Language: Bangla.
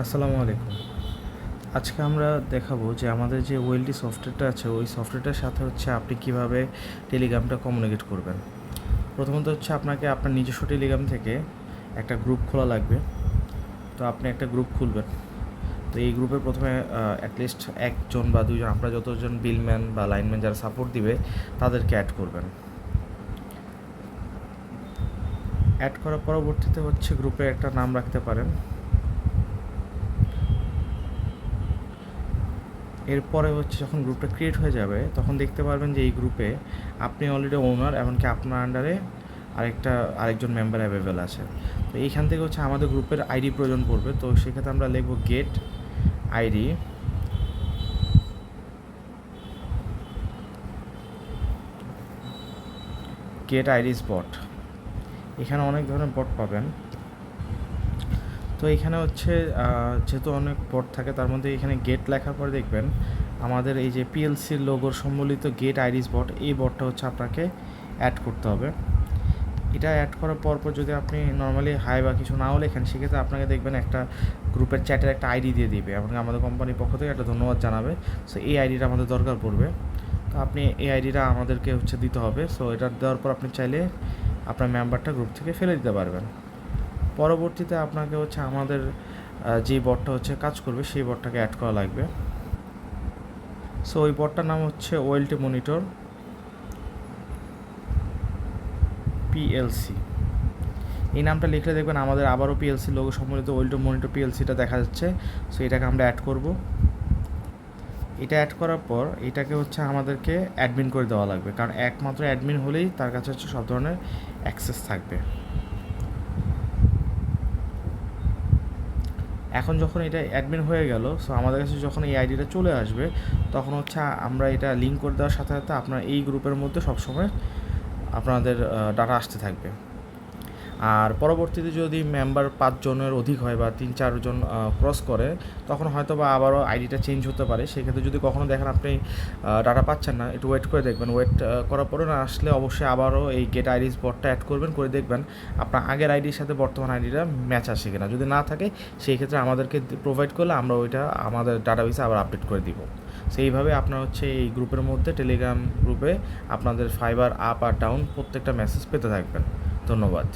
আসসালামু আলাইকুম। আজকে আমরা দেখাবো যে আমাদের যে ওয়েলটি সফটওয়্যারটা আছে, ওই সফটওয়্যারটার সাথে হচ্ছে আপনি কীভাবে টেলিগ্রামটা কমিউনিকেট করবেন। প্রথমত হচ্ছে আপনাকে আপনার নিজস্ব টেলিগ্রাম থেকে একটা গ্রুপ খোলা লাগবে। তো আপনি একটা গ্রুপ খুলবেন। তো এই গ্রুপে প্রথমে অ্যাটলিস্ট একজন বা দুজন আপনারা যতজন বিলম্যান বা লাইনম্যান যারা সাপোর্ট দিবে, তাদেরকে অ্যাড করবেন। অ্যাড করার পরবর্তীতে হচ্ছে গ্রুপে একটা নাম রাখতে পারেন। এরপরে হচ্ছে যখন গ্রুপটা ক্রিয়েট হয়ে যাবে, তখন দেখতে পারবেন যে এই গ্রুপে আপনি অলরেডি ওনার এমনকি আপনার আন্ডারে আরেকটা, আরেকজন মেম্বার অ্যাভেলেবেল আছে। তো এইখান থেকে হচ্ছে আমাদের গ্রুপের আইডি প্রয়োজন পড়বে। তো সেক্ষেত্রে আমরা লিখব gate ID gate ID spot এখানে অনেক ধরনের বট পাবেন। তো এখানে হচ্ছে যেহেতু অনেক বট থাকে, তার মধ্যে এখানে গেট লেখার পরে দেখবেন, আমাদের এই যে পিএলসির লোগোর সম্বলিত গেট আইরিস বট এই বটটা হচ্ছে আপনাকে অ্যাড করতে হবে। এটা অ্যাড করার পর পর যদি আপনি নর্মালি হাই বা কিছু নাও লেখেন, সেক্ষেত্রে আপনাকে দেখবেন একটা গ্রুপের চ্যাটের একটা আইডি দিয়ে দিবে এবং আমাদের কোম্পানির পক্ষ থেকে একটা ধন্যবাদ জানাবে। সো এই আইডিটা আমাদের দরকার পড়বে। তো আপনি এই আইডিটা আমাদেরকে হচ্ছে দিতে হবে। সো এটা দেওয়ার পর আপনি চাইলে আপনার মেম্বারটা গ্রুপ থেকে ফেলে দিতে পারবেন। পরবর্তীতে আপনাকে হচ্ছে আমাদের যে বটটা হচ্ছে কাজ করবে, সেই বটটাকে অ্যাড করা লাগবে। সো ওই বটটার নাম হচ্ছে ওয়েলটি মনিটর পিএলসি এই নামটা লিখলে দেখবেন আমাদের আবারও পিএলসি লোগো সম্বলিত ওয়েলটি মনিটর পিএলসিটা দেখা যাচ্ছে। সো এটাকে আমরা অ্যাড করব। এটা অ্যাড করার পর এটাকে হচ্ছে আমাদেরকে অ্যাডমিন করে দেওয়া লাগবে। কারণ একমাত্র অ্যাডমিন হলেই তার কাছে হচ্ছে সব ধরনের অ্যাক্সেস থাকবে। এখন যখন এটা অ্যাডমিন হয়ে গেল সো আমাদের কাছে যখন এই আইডিটা চলে আসবে, তখন হচ্ছে আমরা এটা লিঙ্ক করে দেওয়ার সাথে সাথে আপনার এই গ্রুপের মধ্যে সবসময় আপনাদের ডাটা আসতে থাকবে। আর পরবর্তীতে যদি মেম্বার পাঁচজনের অধিক হয় বা তিন চারজন ক্রস করে, তখন হয়তো বা আবারও আইডিটা চেঞ্জ হতে পারে। সেক্ষেত্রে যদি কখনো দেখেন আপনি ডাটা পাচ্ছেন না, একটু ওয়েট করে দেখবেন। ওয়েট করার পরে না আসলে অবশ্যই আবারও এই গেট আইডিস বটটা অ্যাড করবেন, করে দেখবেন আপনার আগের আইডির সাথে বর্তমান আইডিটা ম্যাচ আসে কিনা। যদি না থাকে, সেই ক্ষেত্রে আমাদেরকে প্রোভাইড করলে আমরা ওইটা আমাদের ডাটা ডাটাবেসে আবার আপডেট করে দিব। সেইভাবে আপনার হচ্ছে এই গ্রুপের মধ্যে টেলিগ্রাম গ্রুপে আপনাদের ফাইবার আপ আর ডাউন প্রত্যেকটা মেসেজ পেতে থাকবেন। ধন্যবাদ।